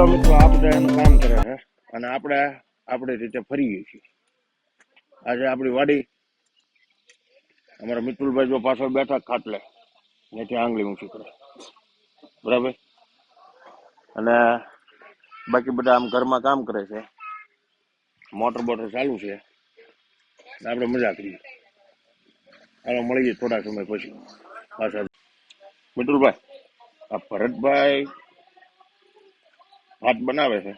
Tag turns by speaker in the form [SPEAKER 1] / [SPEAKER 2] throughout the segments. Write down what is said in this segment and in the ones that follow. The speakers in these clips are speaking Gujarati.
[SPEAKER 1] ચાલો મિત્રો, આ એનું કામ કરે છે અને આપણે આપણી રીતે ફરીએ છીએ. આજે આપણી વાડી અમારા મિતુલભાઈ જો પાછળ બેઠા ખાટલે, ત્યાંથી આંગળી ઊંચી કરે. બરાબર? અને બાકી બધા આમ ઘરમાં કામ કરે છે. મોટર બોટર ચાલુ છે. આપણે મજા કરીએ. ચાલો મળીએ થોડા સમય પછી પાછા. મિતુલભાઈ, આ ભરતભાઈ ભાત બનાવે છે.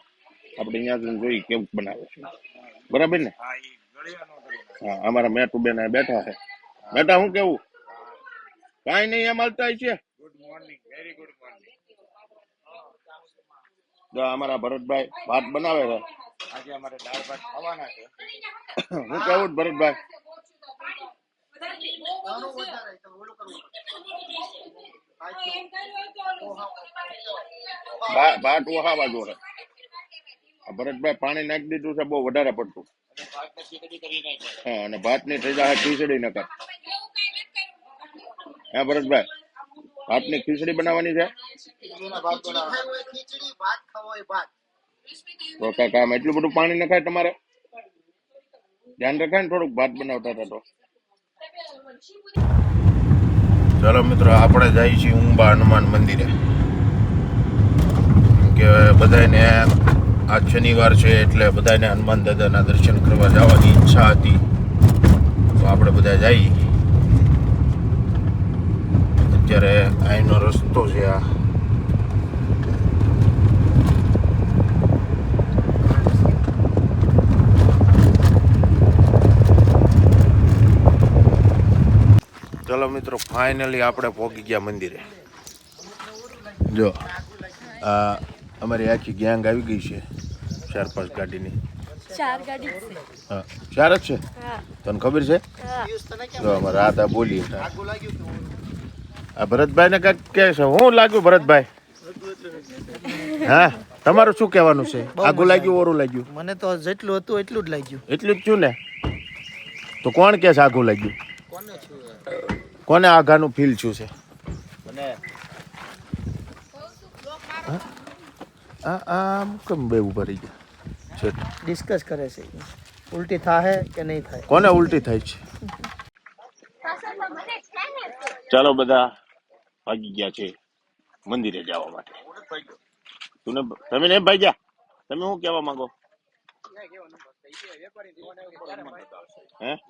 [SPEAKER 1] આપણે અહીંયા જોઈએ કેવું બનાવે છે. બરાબર ને? હા અમારા મેટુ બેન બેઠા છે. બેટા હું કેવું? કાઈ નહીં એમ હાલતા છે.
[SPEAKER 2] Good morning very good morning
[SPEAKER 1] જો અમારા ભરતભાઈ ભાત બનાવે છે.
[SPEAKER 2] આજે અમારે દાળ ભાત ખાવાના છે.
[SPEAKER 1] હું કેવું ભરતભાઈ? ભાત વહાવા જોડે છે આ ભરતભાઈ પાણી નાખી દીધું છે બહુ વધારે પડતું. હા અને ભાતની થઈ જાય ખીચડી નકર હા ભરતભાઈ ભાતની ખીચડી બનાવવાની છે?
[SPEAKER 2] ખીચડીના ભાત બનાવવાના.
[SPEAKER 3] ખીચડી ભાત હોય ભાત.
[SPEAKER 1] તો કાકા આમ એટલું બધું પાણી નખાય તમારે? ધ્યાન રખાય ને થોડુંક ભાત બનાવતા હતા તો. ચાલો મિત્રો, આપણે જઈએ છીએ ઉંબા હનુમાન મંદિરે. કે બધાને આજ શનિવાર છે એટલે બધાને હનુમાન દાદાના દર્શન કરવા જવાની ઈચ્છા હતી. તો આપણે બધા જઈએ. અત્યારે અહીંનો રસ્તો છે આ ચલો મિત્રો ફાઇનલી આપણે પહોંચી ગયા મંદિરે. જો આ અમારી આખી ગેંગ આવી ગઈ છે. ચાર પાંચ ગાડીની.
[SPEAKER 4] ચાર જ છે.
[SPEAKER 1] હા ચાર જ છે? તને ખબર છે? જો અમારે રાધા બોલી આ ભરતભાઈ ને કંઈક કે છે. હું લાગ્યું ભરતભાઈ? હા તમારું શું કહેવાનું છે? આગું લાગ્યું ઓરું લાગ્યું?
[SPEAKER 3] મને તો જેટલું હતું એટલું જ લાગ્યું.
[SPEAKER 1] એટલું જ છું ને? તો કોણ કે છે આગું લાગ્યું? કોને આઘાનું ફીલ છું? છે આ આમ કેમ બે ઊભા રહી ગયા? છે
[SPEAKER 3] ડિસ્કસ કરે છે. ઉલટી થાય કે નહીં થાય
[SPEAKER 1] કોને ઉલટી થાય છે? ચાલો બધા ભાગી ગયા છે મંદિરે જવા માટે. તું તમે ને ભાગ્યા? તમે શું કહેવા માંગો?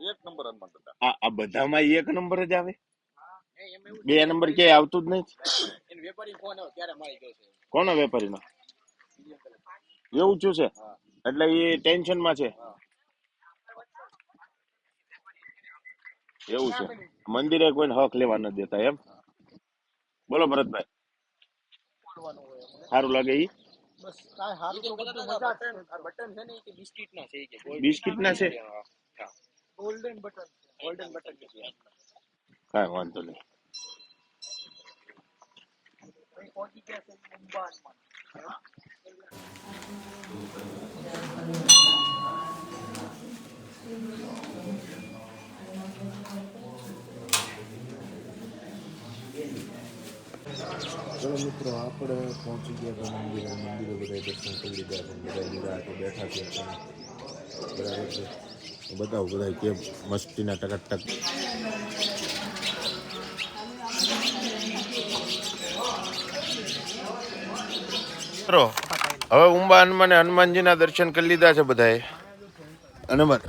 [SPEAKER 2] એક નંબર હનુમાન દાદા.
[SPEAKER 1] આ આ બધામાં એક નંબર જ આવે? બે નંબર ક્યાંય આવતું જ નહીં?
[SPEAKER 2] વેપારી ફોન ત્યારે મારી ગયો છે
[SPEAKER 1] કોનો વેપારીનો? એવું છું છે? એટલે એ ટેન્શનમાં છે? એવું છે. મંદિરે કોઈને હક લેવા ન દેતા એમ? બોલો ભરતભાઈ. સારું લાગે ઈ?
[SPEAKER 3] બસ કાંઈ હારું તો બધું મજા છે
[SPEAKER 2] આ બટન છે ને એ બિસ્કિટ ના છે એ કે
[SPEAKER 1] બિસ્કિટ ના છે
[SPEAKER 3] ગોલ્ડન બટન
[SPEAKER 2] ગોલ્ડન બટન કે છે
[SPEAKER 1] કાંઈ વાંધો નહીં
[SPEAKER 3] પહોંચી ગયા છે મુંબા હનુમાન
[SPEAKER 1] ચલો મિત્રો આપણે પહોંચી ગયા હતા મંદિરે. મંદિરે બધા દર્શન કરી લીધા છે. બધા લીધા તો બેઠા છે બરાબર છે. બતાવો બધા કેમ મસ્તીના ટકટક. મિત્રો હવે ઉંબા હનુમાને હનુમાનજીના દર્શન કરી લીધા છે બધાએ હનુમાન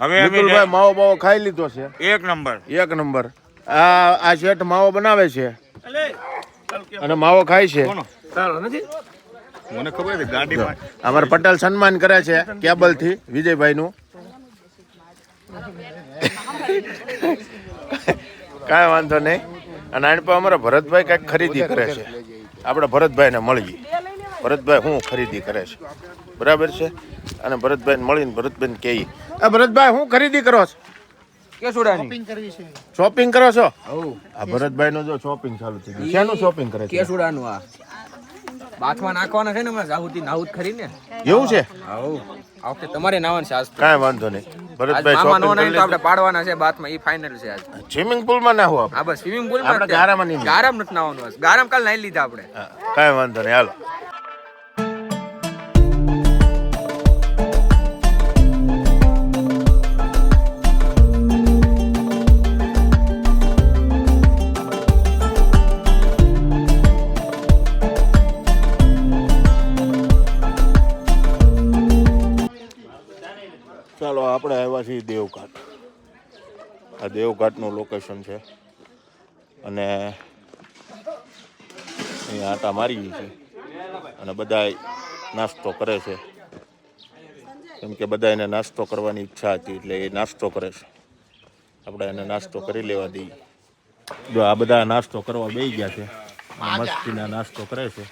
[SPEAKER 2] હવે
[SPEAKER 1] મિતુલભાઈ માવો બાવો ખાઈ લીધો છે.
[SPEAKER 2] એક નંબર.
[SPEAKER 1] એક નંબર. આ આ શેઠ માવો બનાવે છે. અને માવો ખાય છે.
[SPEAKER 2] મને ખબર છે ગાડીમાં
[SPEAKER 1] અમારે પટેલ સન્માન કરે છે કેબલથી વિજયભાઈ નું કાંઈ વાંધો નહીં. અને આને પર અમારા ભરતભાઈ કંઈક ખરીદી કરે છે. આપણે ભરતભાઈ ને મળીએ. ભરતભાઈ હું ખરીદી કરે છે. બરાબર છે? અને ભરતભાઈ મળીને ભરતભાઈ કહીએ. ભરતભાઈ હું ખરીદી કરો છો?
[SPEAKER 3] શોપિંગ કરવી છે.
[SPEAKER 1] શોપિંગ કરો છો? આ ભરતભાઈ નો જો શોપિંગ ચાલુ થઈ ગયું. શેનું શોપિંગ કરે છે?
[SPEAKER 5] કેસુડાનું આ? બાથમાં નાખવાના છે ને હમણાં જાહુતી નાહુત કરીને
[SPEAKER 1] એવું છે?
[SPEAKER 5] આ વખતે તમારે નાવાનું છે આજ
[SPEAKER 1] કાંઈ વાંધો નહીં. ભરતભાઈ
[SPEAKER 5] નો
[SPEAKER 1] શોપિંગ
[SPEAKER 5] નહીં તો આપણે પાડવાના છે બાથમાં ઈ ફાઇનલ છે આજ.
[SPEAKER 1] સ્વિમિંગ પુલમાં ના હું
[SPEAKER 5] આ બસ સ્વિમિંગ પુલ
[SPEAKER 1] આપણે ગારામાં નહીં
[SPEAKER 5] ગારામ નથી નાવાનું બસ. ગારામ કાલ નાઈ લીધા આપણે.
[SPEAKER 1] કાંઈ વાંધો નહીં હાલો. આ દેવઘાટનું લોકેશન છે. અને અહીંયા આટા મારી છે. અને બધા નાસ્તો કરે છે. કેમ કે બધા એને નાસ્તો કરવાની ઈચ્છા હતી એટલે એ નાસ્તો કરે છે. આપણે એને નાસ્તો કરી લેવા દઈએ. જો આ બધા નાસ્તો કરવા બેસી ગયા છે. મસ્તીના નાસ્તો કરે છે.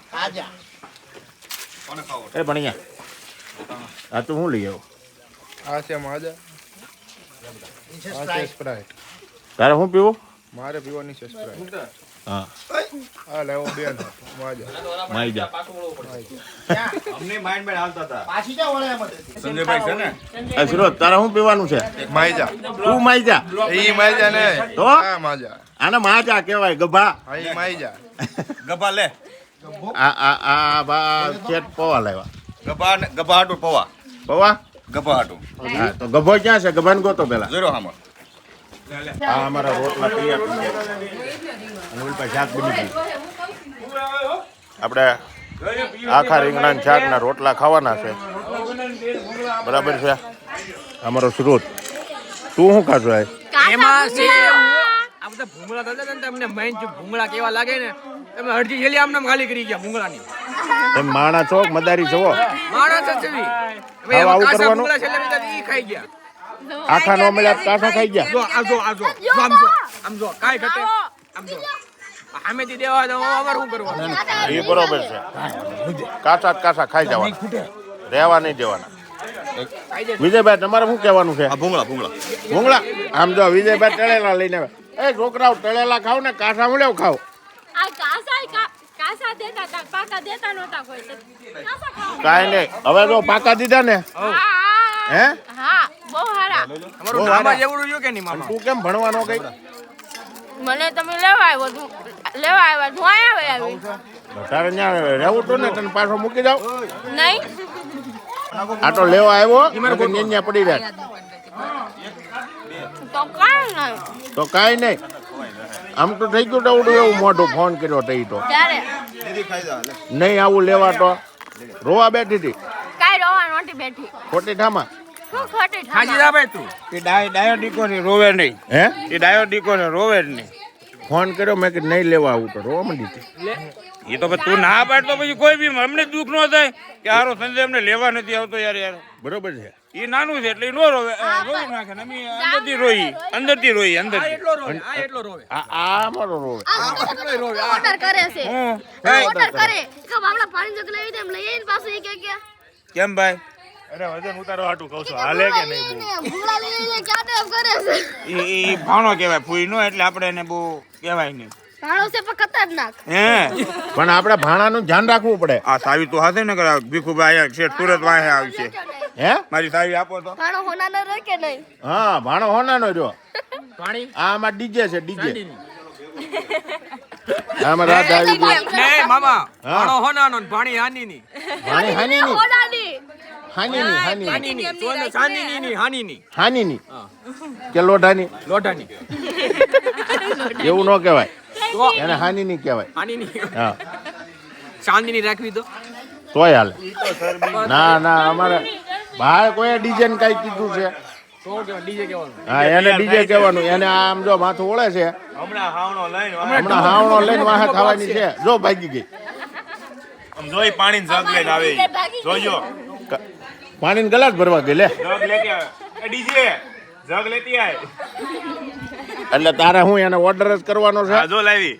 [SPEAKER 1] એ પણ અહીંયા. આ તો હું લઈ આવું
[SPEAKER 6] આ છે માજા
[SPEAKER 1] તારે શું પીવું
[SPEAKER 6] મારે પીવાની છે સ્પ્રાઇટ
[SPEAKER 1] હા
[SPEAKER 6] આ લેવો બેન માજા
[SPEAKER 1] માઈ જા
[SPEAKER 5] સંજયભાઈ છે ને
[SPEAKER 1] એ સુરત તારે શું પીવાનું છે
[SPEAKER 6] માજા
[SPEAKER 1] તું માઈ જા
[SPEAKER 6] ઈ માજા ને
[SPEAKER 1] તો?
[SPEAKER 6] આ માજા
[SPEAKER 1] આને માજા કહેવાય ગભા
[SPEAKER 6] હા
[SPEAKER 5] ગભા લે
[SPEAKER 1] આ આ આ બા ચેટ પવા લાવ્યા
[SPEAKER 5] ગભા ને- ગભા હાટું પવા
[SPEAKER 1] પવા
[SPEAKER 5] ગભા હાટું.
[SPEAKER 1] હા તો ગભો ક્યાં છે? ગભાને ગોતો પેલા
[SPEAKER 5] જોરો હામો.
[SPEAKER 1] આ અમારા રોટલા તૈયાર થઈ ગયા. અને ઓલી શાક બની ગયું. આપણે આખા રીંગણા શાક ના રોટલા ખાવાના છે. બરાબર છે? અમારો સ્રોત. તું શું ખાશો
[SPEAKER 5] એમાં છે આ બધા ભૂંગળા થતા ને તમને માઇન ભૂંગળા કેવા લાગે ને તમે અડધી આમને આમ ખાલી કરી ગયા ભૂંગળાની.
[SPEAKER 1] તમે માણા ચોક મદારી
[SPEAKER 5] જોવો છે ઈ. હવે
[SPEAKER 1] આવું કરવાનું?
[SPEAKER 5] ઈ ખાઈ ગયા.
[SPEAKER 1] આખા નો મળ્યા કાસા ખાઈ ગયા?
[SPEAKER 5] જો આ જો આ જો આમ જો આમ જો કાઈ ઘટે આમ જો. સામેથી દેવા દો અમારે શું કરવાનું?
[SPEAKER 1] એ બરોબર છે. કાચા કાસા કાચા ખાઈ જવાના. રહેવા નહીં દેવાના. વિજયભાઈ તમારે શું કહેવાનું છે?
[SPEAKER 5] ભૂંગળા ભૂંગળા.
[SPEAKER 1] ભૂંગળા? આમ જો વિજયભાઈ ટળેલા લઈને આવે એ છોકરાઓ તળેલા ખાવ ને કાસા મળ્યો ખાવ.
[SPEAKER 4] આ કાસા કા- કાસા દેતા તા પાકા દેતા નહોતા કોઈ તો. કાસા ખાવા
[SPEAKER 1] કાંઈ નહીં. હવે જો પાકા દીધા ને?
[SPEAKER 4] હે
[SPEAKER 1] હા.
[SPEAKER 4] બહુ સારા
[SPEAKER 5] અમારું
[SPEAKER 1] બહુ
[SPEAKER 5] જેવડું રહ્યું કે નહીં મામા?
[SPEAKER 1] તું કેમ ભણવાનો કઈ
[SPEAKER 4] મને તમે લેવા આવ્યો તું લેવા આવ્યા હું આયા આવી
[SPEAKER 1] તારે ત્યાં રહેવું તો ને તને પાછો મૂકી જાવ
[SPEAKER 4] નહીં.
[SPEAKER 1] આ તો લેવા આવ્યો પડી રહ્યા.
[SPEAKER 4] તો કાંઈ નહીં.
[SPEAKER 1] આમ તો થઈ ગયું ટવડું એવું મોટું ફોન કર્યો તઈ તો. નહીં આવું લેવા તો રોવા બેઠી હતી.
[SPEAKER 4] કાંઈ રોવા નહોતી બેઠી.
[SPEAKER 1] ખોટી ઠામાં.
[SPEAKER 5] હાજી
[SPEAKER 4] ઠામા?
[SPEAKER 5] તું.
[SPEAKER 2] એ ડાયો ડાયો રોવે નહીં.
[SPEAKER 1] હે?
[SPEAKER 2] એ ડાયો દીકો રોવે જ નહીં.
[SPEAKER 1] ફોન કર્યો મેં કે નહીં લેવા આવું તો રોવા માંડી
[SPEAKER 2] એ તો તું ના પાડ તો પછી કોઈ બી અમને દુઃખ ન થાય કે હારો સંજય અમને લેવા નથી આવતો યાર યાર.
[SPEAKER 1] બરોબર છે.
[SPEAKER 2] એ નાનું છે એટલે નો રોવે. રોવી નાખે ને અમે અંદરથી રોઈ. અંદરથી રોઈ અંદર
[SPEAKER 5] એટલો રોવે આ એટલો રોવે.
[SPEAKER 1] આ આ અમારો રોવે.
[SPEAKER 4] ઓર્ડર કરે છે.
[SPEAKER 2] હું.
[SPEAKER 4] ઓર્ડર કરે. કે બાબલા પાણી જગ લઈ દે એમ લઈ આવીને પાછું એ કે કે.
[SPEAKER 2] કેમ ભાઈ?
[SPEAKER 1] અરે વજન ઉતારો હાટું કહું છું. હાલે કે નહીં
[SPEAKER 4] ભૂલા લઈ લઈને ક્યાં ટેપ કરે છે.
[SPEAKER 2] એ એ ભાણો કહેવાય. ફૂઈ નો એટલે આપણે એને બહુ કહેવાય નહીં.
[SPEAKER 4] પણ ખતરનાક.
[SPEAKER 2] હે?
[SPEAKER 1] પણ આપણે ભાણાનું ધ્યાન રાખવું પડે.
[SPEAKER 2] આ સાવી તો હાથે ને ભીખુભાઈ સુરત વાહે આવશે.
[SPEAKER 1] હે?
[SPEAKER 2] મારી સાવી આપો તો.
[SPEAKER 4] ભાણો હોનાનો ન રહે કે નહીં?
[SPEAKER 1] હા ભાણો હોનાનો રહ્યો.
[SPEAKER 5] પાણી?
[SPEAKER 1] આ આમાં ડીજે છે ડીજે. આમાં રાત આવી ગઈ.
[SPEAKER 5] નહીં મામા
[SPEAKER 1] હા.
[SPEAKER 5] હોનાનો ને પાણી હાનીની.
[SPEAKER 1] ભાણી હાની ની
[SPEAKER 4] હોનાની.
[SPEAKER 1] હાની ની હાની ની
[SPEAKER 5] હાનીની સોને ચાંદીની ની હાનીની.
[SPEAKER 1] હાની ની કે લોઢાની?
[SPEAKER 5] લોઢાની.
[SPEAKER 1] એવું ન કહેવાય. એને હાની ની કહેવાય.
[SPEAKER 5] હાનીની.
[SPEAKER 1] હા.
[SPEAKER 5] ચાંદીની રાખવી તો?
[SPEAKER 1] તોય હાલે. ના ના અમારે ભાઈ કોઈ ડીજે ને કઈ કીધું છે.
[SPEAKER 5] તો કેવા ડીજે કેવાનું
[SPEAKER 1] હા એને ડીજે કહેવાનું. એને આમ જો માથું ઓળે છે.
[SPEAKER 2] હમણાં હાવણો લઈને
[SPEAKER 1] હમણાં વાહે થવાની છે. જો ભાગી ગઈ.
[SPEAKER 2] જોઈ પાણી જગ લઈને આવે. જોજો
[SPEAKER 1] ક- પાણીની ગલાસ ભરવા ગઈ લે.
[SPEAKER 2] જગ લેતી આવે. ડીજે. જગ લેતી આવે
[SPEAKER 1] એટલે તારે હું એને ઓર્ડર જ કરવાનો છે?
[SPEAKER 2] જો લાવી.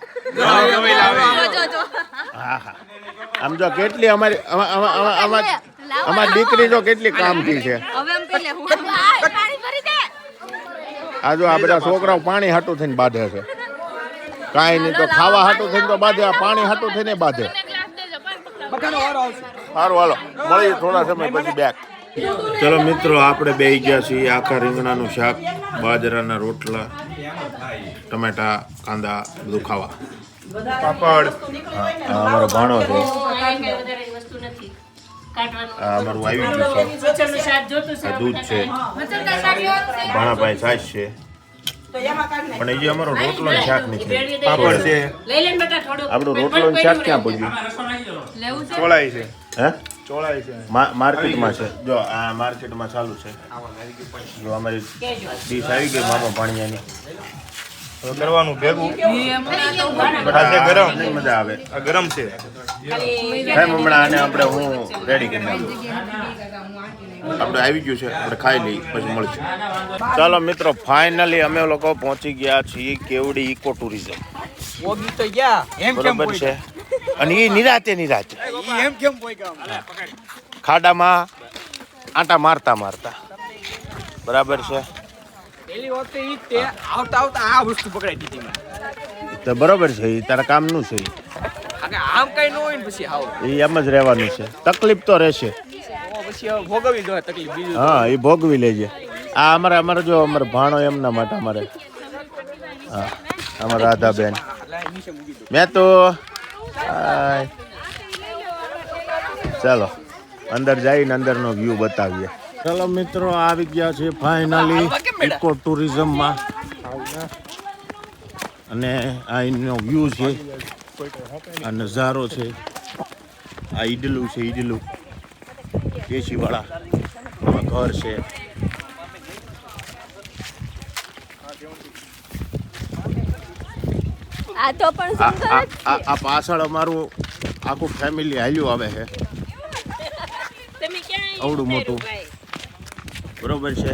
[SPEAKER 1] હા હા. આમ જો કેટલી અમારી અમા- અમા- અમા- અમા- અમારી દીકરી તો કેટલી કામથી છે? આ જો આ બધા છોકરાઓ પાણી હાટું થઈને બાંધે છે. કાંઈ નહીં તો ખાવા હાટું થઈને તો બાંધે આ પાણી હાટું થઈને બાંધે. સારું હાલો. મળીએ થોડા સમય પછી બેક ચલો મિત્રો આપણે બે ગયા છીએ આખા રીંગણાનું શાક બાજરાના રોટલા ટમેટા કાંદા બધું ખાવા.
[SPEAKER 6] પાપડ.
[SPEAKER 1] અમારો ભાણો છે. આ અમારું આવી ગયું છે. આ દૂધ છે.
[SPEAKER 4] વચનનું શાક લેવાનું છે?
[SPEAKER 1] ભાણાભાઈ છાશ છે. પણ એ જે અમારો રોટલો શાક નથી
[SPEAKER 6] પાપડ છે.
[SPEAKER 4] લઈ લેને બેટા થોડું
[SPEAKER 1] આપણું રોટલો શાક ક્યાં પડ્યું
[SPEAKER 4] લેવું છે?
[SPEAKER 6] ચોળાઈ છે.
[SPEAKER 1] હે?
[SPEAKER 6] ચોળાઈ છે.
[SPEAKER 1] માર્કેટમાં છે. જો આ માર્કેટમાં ચાલુ છે. જો અમારી ડીશ આવી ગઈ મામા પાણીયાની
[SPEAKER 6] કરવાનું ભેગું. બધા ગરમ.
[SPEAKER 1] મજા આવે.
[SPEAKER 6] આ ગરમ છે.
[SPEAKER 1] સાહેબ હમણાં આને આપણે હું રેડી કરી નાખું. આપણે આવી ગયું છે આપણે ખાઈ લઈ પછી મળશું. ચાલો મિત્રો ફાઇનલી અમે લોકો પહોંચી ગયા છીએ કેવડી ઇકો ટુરિઝમ
[SPEAKER 5] ઓગી તો ગયા. એમ કેમ
[SPEAKER 1] બરોબર છે? અને એ નિરાતે નિરાતે.
[SPEAKER 5] એમ
[SPEAKER 1] ખાડામાં આંટા મારતા મારતા. બરાબર છે?
[SPEAKER 5] પેલી વખતે ઈ તે આવતા આવતા આ વસ્તુ પકડાઈ દીધી મને.
[SPEAKER 1] તો બરોબર છે એ તારા કામનું છે. ઈ.
[SPEAKER 5] આમ કઈ ન હોય ને પછી આવ.
[SPEAKER 1] એ એમ જ રહેવાનું છે. તકલીફ તો રહેશે.
[SPEAKER 5] પછી ભોગવવી જોઈએ તકલીફ બીજું
[SPEAKER 1] હા એ ભોગવી લેજે. આ અમારે અમારે જો અમારે ભાણો એમના માટે અમારે. હા અમારા રાધાબેન. મેં તો ચાલો અંદર જઈને અંદરનો વ્યૂ બતાવીએ. ચાલો મિત્રો આવી ગયા છે ફાઇનલી ઇકો ટુરિઝમમાં અને આ એનો વ્યૂ છે આ નજારો છે આ ઈડલું છે ઈડલું. આમાં ઘર છે.
[SPEAKER 4] આ તો પણ
[SPEAKER 1] આ પાછળ અમારું આખું ફેમિલી હાલ્યું આવે છે.
[SPEAKER 4] આવડું
[SPEAKER 1] અવડું મોટું. બરોબર છે.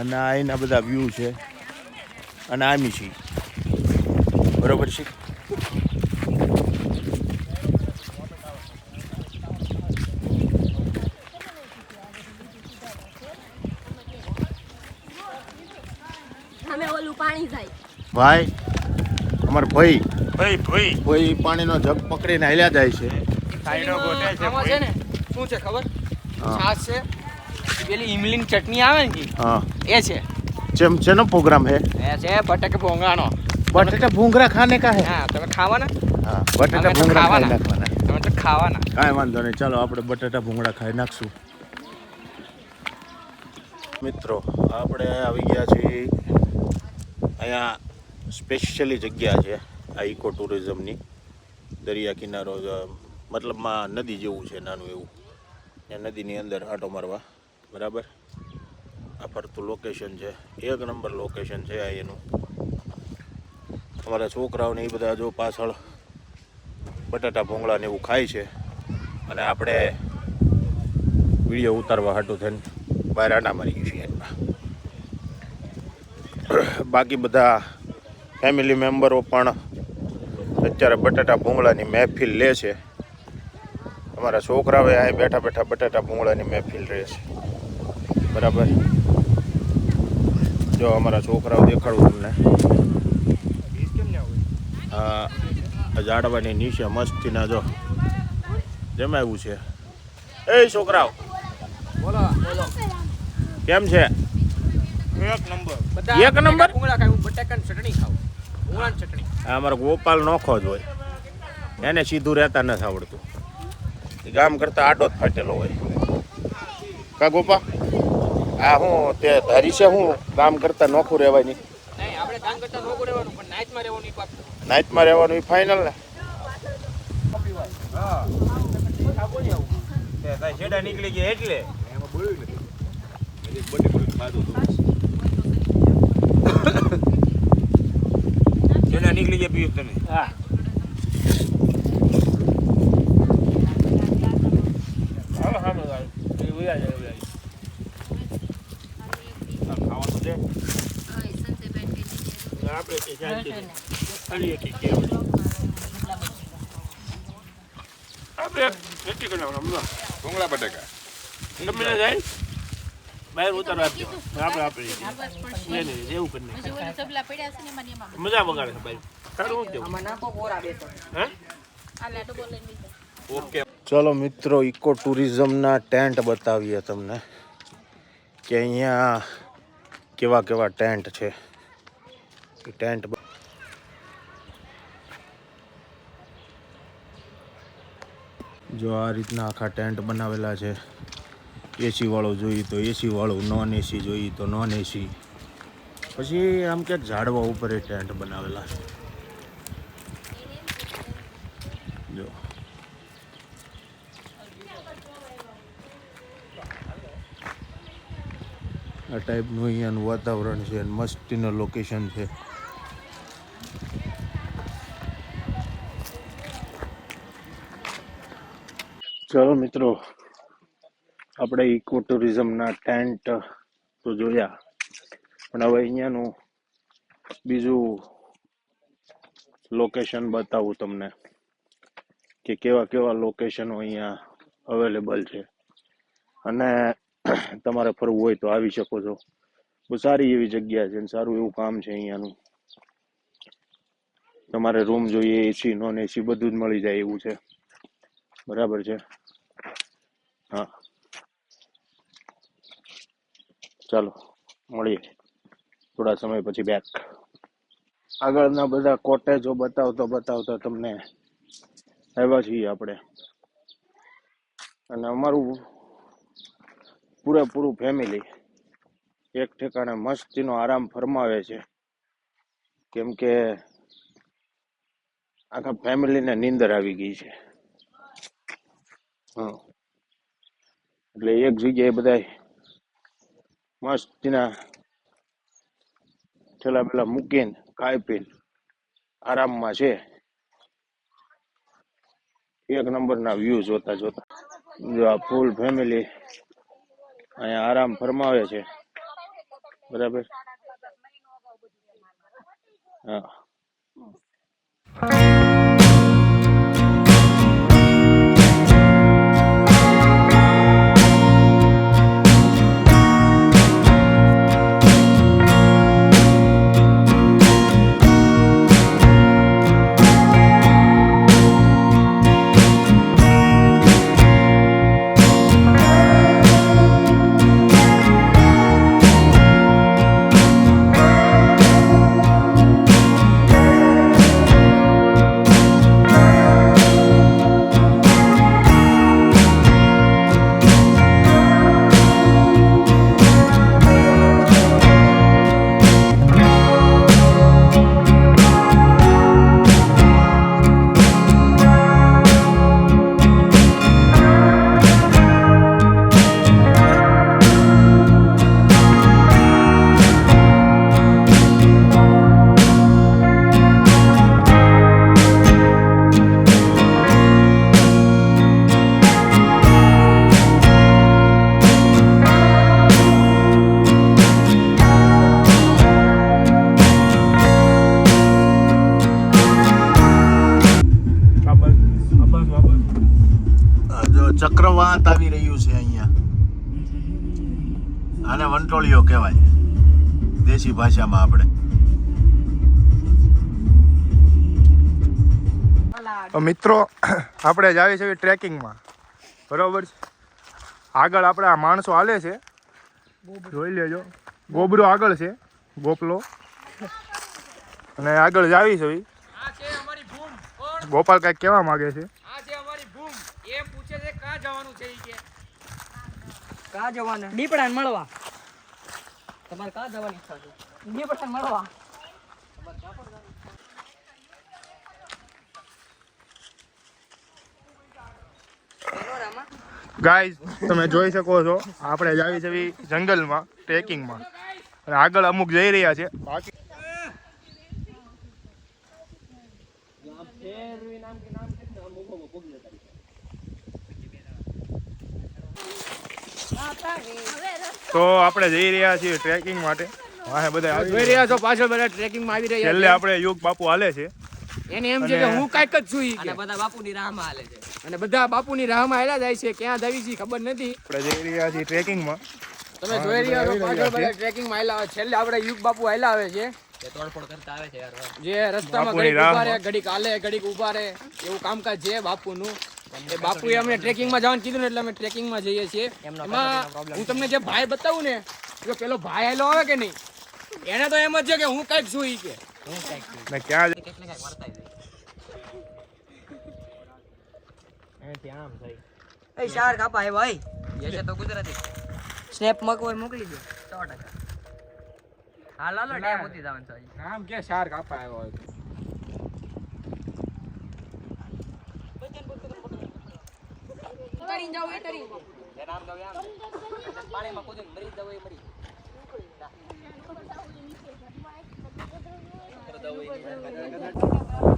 [SPEAKER 1] અને આ એના બધા વ્યૂ છે. અને આમી છે બરોબર છે.
[SPEAKER 4] અમે ઓલું પાણી જાય.
[SPEAKER 1] ભાઈ અમાર ભાઈ.
[SPEAKER 6] ભાઈ ભાઈ.
[SPEAKER 1] ભાઈ પાણીનો જગ પકડીને હાલ્યા જાય છે.
[SPEAKER 5] આમાં છે ને? શું છે ખબર? છાસ છે. પેલી ઇમલીની ચટણી આવે ને જી,
[SPEAKER 1] હા.
[SPEAKER 5] એ છે.
[SPEAKER 1] જેમ જેનો પ્રોગ્રામ હે.
[SPEAKER 5] એ છે બટાકે ભોંગાનો
[SPEAKER 1] બટેટા ભૂંગરા ખાને કા હે?
[SPEAKER 5] હા તમે ખાવાના?
[SPEAKER 1] હા બટેટા ભૂંગરા ખાઈ નાખવાના.
[SPEAKER 5] તમે તો ખાવાના.
[SPEAKER 1] કાંઈ વાંધો નહીં ચાલો આપણે બટાટા ભૂંગળા ખાઈ નાખશું. મિત્રો આપણે આવી ગયા છીએ અહીંયા સ્પેશિયલી જગ્યા છે આ ઇકો ટુરિઝમની. દરિયા કિનારો મતલબમાં નદી જેવું છે નાનું એવું. એ નદીની અંદર આંટો મારવા. બરાબર? આ ફરતું લોકેશન છે. એક નંબર લોકેશન છે આ એનું. અમારા છોકરાઓને એ બધા જો પાછળ બટાટા ભોંગળાને એવું ખાય છે. અને આપણે વીડિયો ઉતારવા હાટું થઈને બહાર આડા મારી છીએ બાકી બધા ફેમિલી મેમ્બરો પણ અત્યારે બટાટા ભૂંગળાની મહેફિલ લે છે. અમારા છોકરાઓએ અહીં બેઠા બેઠા બટાટા ભૂંગળાની મહેફિલ રહે છે. બરાબર. જો અમારા છોકરાઓ દેખાડું તમને. હા જાડવાની ઝાડવાની નીચે મસ્તીના જો જમાવ્યું છે. એ છોકરાઓ.
[SPEAKER 5] બોલો. બોલો
[SPEAKER 1] કેમ છે?
[SPEAKER 6] એક નંબર.
[SPEAKER 1] એક નંબર?
[SPEAKER 5] બટાકાની ચટણી ચટણી.
[SPEAKER 1] અમારો ગોપાલ નોખો જ હોય. એને સીધું રહેતા નથી આવડતું. એ ગામ કરતા આડો જ ફાટેલો હોય. કા ગોપા? આ હું તે ધારી છે હું કામ કરતા નોખું રહેવાય નહીં
[SPEAKER 5] નહીં આપણે કામ કરતા નોકું રહેવાનું પણ નાઇટમાં રહેવાનું એક
[SPEAKER 1] નાઇટમાં રહેવાનું એ ફાઇનલ ને.
[SPEAKER 6] છેડા નીકળી ગયા એટલે. છેડા નીકળી ગયા પીયું તમે
[SPEAKER 5] હા.
[SPEAKER 6] ખાવાનું છે આપણે તે શાંતિ ખાલી આપણે ખેતી કરી નાખવાનું
[SPEAKER 7] ભૂંગળા બટાકા.
[SPEAKER 6] ગમે જાય બહાર ઉતાર આપજો. આપણે આપણે નહીં નહીં એવું કરી નાખીએ. મજા બગાડે છે ભાઈ. તારું શું કેવું?
[SPEAKER 5] આમાં નાખો બોરા બે ત્રણ.
[SPEAKER 6] હે? ઓકે.
[SPEAKER 1] ચલો મિત્રો ઇકો ટુરિઝમના ટેન્ટ બતાવીએ તમને. કે અહીંયા કેવા કેવા ટેન્ટ છે. ટેન્ટ જો આ રીતના આખા ટેન્ટ બનાવેલા છે. એસી વાળું જોઈએ તો એસી વાળું નોન એસી જોઈએ તો નોન એસી પછી આમ ક્યાંક ઝાડવા ઉપર એ ટેન્ટ બનાવેલા છે. જો. આ ટાઈપનું અહીંયાનું વાતાવરણ છે મસ્તીનું લોકેશન છે. ચલો મિત્રો, આપણે ઇકો ટુરિઝમના ટેન્ટ તો જોયા. પણ હવે અહીંયાનું બીજું લોકેશન બતાવું તમને કે કેવા કેવા લોકેશનો અહીંયા અવેલેબલ છે. અને તમારે ફરવું હોય તો આવી શકો છો. બહુ સારી એવી જગ્યા છે અને સારું એવું કામ છે અહીંયાનું. તમારે રૂમ જોઈએ એસી નોન એસી બધું જ મળી જાય એવું છે. બરાબર છે હા ચાલો, મળીએ. થોડા સમય પછી બેક આગળના બધા કોટેજો બતાવતો બતાવતો તમને આવ્યા છીએ આપણે. અને અમારું પૂરેપૂરું ફેમિલી એક ઠેકાણે મસ્તીનો આરામ ફરમાવે છે. કેમ કે આખા ફેમિલીને નીંદર આવી ગઈ છે. હા એટલે એક જગ્યાએ બધા મસ્તીના છેલ્લા પેલા મૂકીને ખાઈ પીને આરામમાં છે. એક નંબરના વ્યૂ જોતા જોતા જો આ ફૂલ ફેમિલી અહીંયા આરામ ફરમાવે છે. બરાબર? હા. ભાષામાં આપણે.
[SPEAKER 7] તો મિત્રો આપણે જ આવી છે ટ્રેકિંગમાં બરોબર છે? આગળ આપણે આ માણસો હાલે છે. જોઈ લેજો. ગોબરો આગળ છે. ગોપલો. અને આગળ જ આવી છે. ઈ.
[SPEAKER 5] આ છે અમારી ભૂમ.
[SPEAKER 7] ગોપાલ કાંઈક કેવા માંગે છે.
[SPEAKER 5] આ છે અમારી ભૂમ. એમ પૂછે છે ક્યાં જવાનું છે કા
[SPEAKER 8] જવાના? દીપડાને મળવા. તમારે કા જવાની ઈચ્છા છે? દીપડાને મળવા.
[SPEAKER 7] ગાઈઝ તમે જોઈ શકો છો, આપણે જાવી જવી જંગલમાં ટ્રેકિંગમાં અને આગળ અમુક જઈ રહ્યા છે. બાકી તો આપણે જઈ રહ્યા છીએ ટ્રેકિંગ માટે. વાહે બધા
[SPEAKER 5] જોઈ રહ્યા છો પાછળ બધા ટ્રેકિંગમાં આવી રહ્યા
[SPEAKER 7] છેલ્લે આપણે યુગ બાપુ હાલે છે.
[SPEAKER 5] એને એમ છે કે હું કાંઈક જ છું
[SPEAKER 8] અને બધા બાપુની રાહમાં હાલે છે.
[SPEAKER 5] અને બધા બાપુની રાહમાં હેલા જાય છે ક્યાં જાવી છે ખબર નથી.
[SPEAKER 7] આપણે જઈ રહ્યા છીએ ટ્રેકિંગમાં
[SPEAKER 5] તમે જોઈ રહ્યા છો પાછળ બધા ટ્રેકિંગમાં હેલા આવે છેલ્લે આપણે યુગ બાપુ હેલા આવે છે.
[SPEAKER 8] તે તોડફોડ કરતા આવે છે યાર.
[SPEAKER 5] જે રસ્તામાં ઘડીક ઊભા રહે ઘડીક હાલે ઘડીક ઊભા રહે. એવું કામકાજ છે બાપુનું. એ બાપુએ અમને ટ્રેકિંગમાં જવાનું કીધું ને એટલે અમે ટ્રેકિંગમાં જઈએ છીએ. એમાં હું તમને જે ભાઈ બતાવું ને જો પેલો ભાઈ આયલો આવે કે નહીં? એને તો એમ જ છે કે હું કંઈક છું ઈ કે.
[SPEAKER 8] હું કાંઈક
[SPEAKER 7] ને ક્યાં
[SPEAKER 8] કેટલે કંઈક કંઈક મળતા એ ત્યાં આમ થઈ. એ શાર કાપા આવ્યા ભાઈ. એ તો ગુજરાતી. સ્નેપ મગવર મોકલી દે. 100% હા લાલો ડેમ ઉતી જવાનું છે
[SPEAKER 5] નામ કે શાર કાપા આવ્યો હોય
[SPEAKER 8] એ તરી પાણીમાં કૂદીને મરી જવું એ મરી Продовольствие.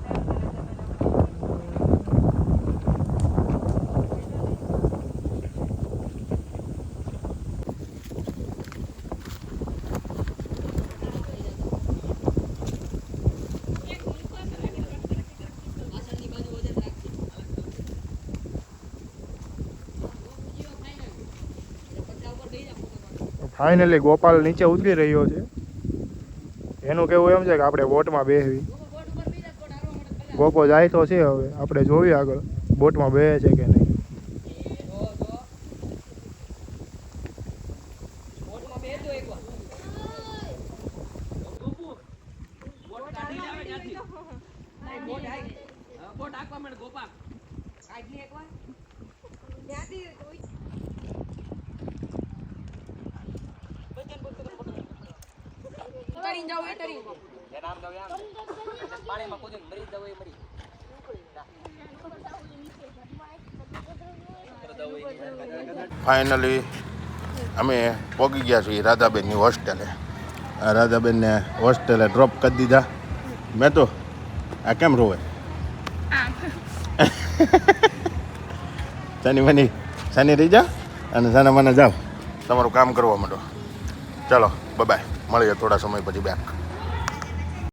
[SPEAKER 7] ફાઇનલી ગોપાલ નીચે ઉતરી રહ્યો છે. એનું કેવું એમ છે કે આપણે બોટમાં બેસવી ગોપો જાય તો છે હવે. આપણે જોઈએ આગળ બોટમાં બેસે છે કે નહીં.
[SPEAKER 8] બોટમાં બેસજો જાવ એ હાઈ એ નામ એ તરી પાણીમાં કૂદીને મરી જાવ એ મરી.
[SPEAKER 1] ફાઇનલી અમે પહોંચી ગયા છીએ રાધાબેનની હોસ્ટેલે. રાધાબેનને હોસ્ટેલે ડ્રોપ કરી દીધા. મેં તો આ કેમ રોવે? સાની મની સાની રહી જા અને સાના મને જાઓ. તમારું કામ કરવા માંડો. ચાલો બાય મળીએ થોડા સમય પછી બેક